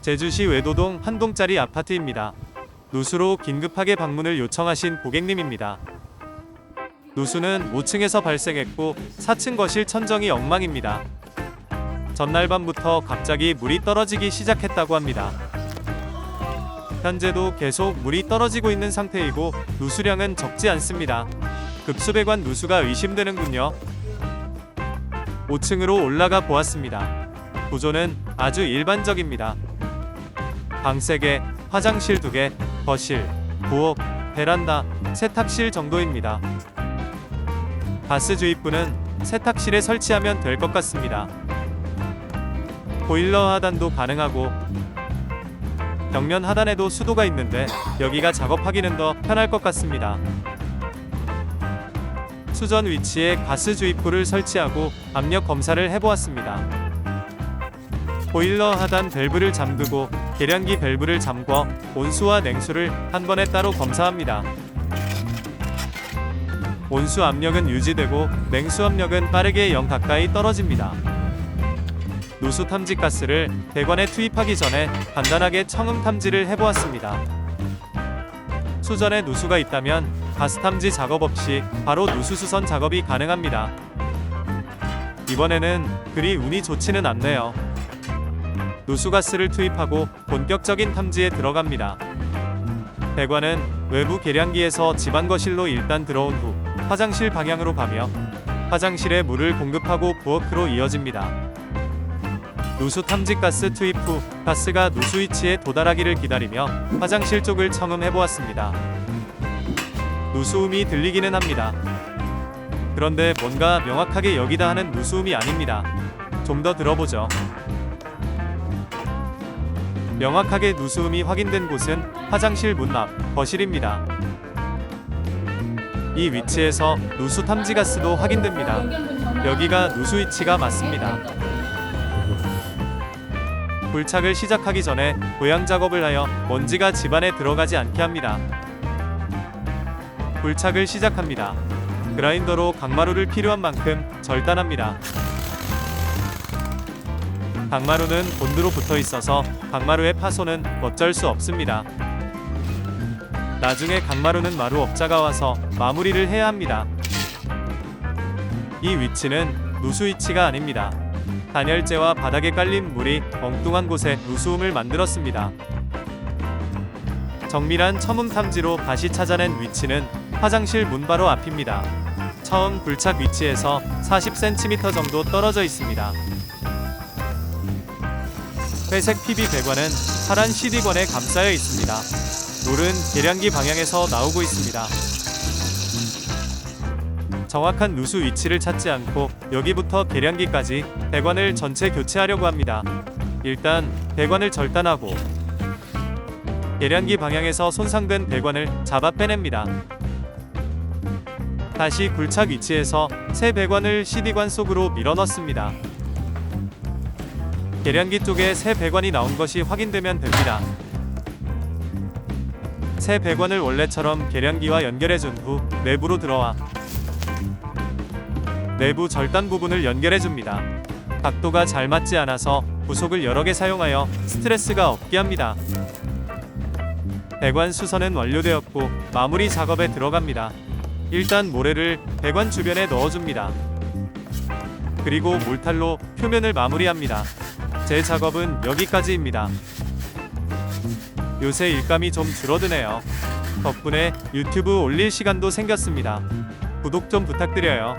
제주시 외도동 한 동짜리 아파트입니다. 누수로 긴급하게 방문을 요청하신 고객님입니다. 누수는 5층에서 발생했고 4층 거실 천정이 엉망입니다. 전날 밤부터 갑자기 물이 떨어지기 시작했다고 합니다. 현재도 계속 물이 떨어지고 있는 상태이고 누수량은 적지 않습니다. 급수배관 누수가 의심되는군요. 5층으로 올라가 보았습니다. 구조는 아주 일반적입니다. 방 3개, 화장실 2개, 거실, 부엌, 베란다, 세탁실 정도입니다. 가스 주입구는 세탁실에 설치하면 될 것 같습니다. 보일러 하단도 가능하고 벽면 하단에도 수도가 있는데 여기가 작업하기는 더 편할 것 같습니다. 수전 위치에 가스 주입구를 설치하고 압력 검사를 해보았습니다. 보일러 하단 밸브를 잠그고 계량기 밸브를 잠궈 온수와 냉수를 한 번에 따로 검사합니다. 온수 압력은 유지되고 냉수 압력은 빠르게 0 가까이 떨어집니다. 누수 탐지 가스를 배관에 투입하기 전에 간단하게 청음 탐지를 해보았습니다. 수전에 누수가 있다면 가스 탐지 작업 없이 바로 누수 수선 작업이 가능합니다. 이번에는 그리 운이 좋지는 않네요. 누수가스를 투입하고 본격적인 탐지에 들어갑니다. 배관은 외부 계량기에서 집안 거실로 일단 들어온 후 화장실 방향으로 가며 화장실에 물을 공급하고 부엌으로 이어집니다. 누수 탐지 가스 투입 후 가스가 누수 위치에 도달하기를 기다리며 화장실 쪽을 청음해 보았습니다. 누수음이 들리기는 합니다. 그런데 뭔가 명확하게 여기다 하는 누수음이 아닙니다. 좀 더 들어보죠. 명확하게 누수음이 확인된 곳은 화장실 문 앞 거실입니다. 이 위치에서 누수 탐지 가스도 확인됩니다. 여기가 누수 위치가 맞습니다. 불착을 시작하기 전에 보양 작업을 하여 먼지가 집안에 들어가지 않게 합니다. 불착을 시작합니다. 그라인더로 강마루를 필요한 만큼 절단합니다. 강마루는 본드로 붙어 있어서 강마루의 파손은 어쩔 수 없습니다. 나중에 강마루는 마루 업자가 와서 마무리를 해야 합니다. 이 위치는 누수 위치가 아닙니다. 단열재와 바닥에 깔린 물이 엉뚱한 곳에 누수음을 만들었습니다. 정밀한 첨음 탐지로 다시 찾아낸 위치는 화장실 문 바로 앞입니다. 처음 불착 위치에서 40cm 정도 떨어져 있습니다. 회색 PB 배관은 파란 CD관에 감싸여 있습니다. 물은 계량기 방향에서 나오고 있습니다. 정확한 누수 위치를 찾지 않고 여기부터 계량기까지 배관을 전체 교체하려고 합니다. 일단 배관을 절단하고 계량기 방향에서 손상된 배관을 잡아 빼냅니다. 다시 굴착 위치에서 새 배관을 CD관 속으로 밀어 넣습니다. 계량기 쪽에 새 배관이 나온 것이 확인되면 됩니다. 새 배관을 원래처럼 계량기와 연결해 준 후 내부로 들어와 내부 절단 부분을 연결해 줍니다. 각도가 잘 맞지 않아서 부속을 여러 개 사용하여 스트레스가 없게 합니다. 배관 수선은 완료되었고 마무리 작업에 들어갑니다. 일단 모래를 배관 주변에 넣어줍니다. 그리고 몰탈로 표면을 마무리합니다. 제 작업은 여기까지입니다. 요새 일감이 좀 줄어드네요. 덕분에 유튜브 올릴 시간도 생겼습니다. 구독 좀 부탁드려요.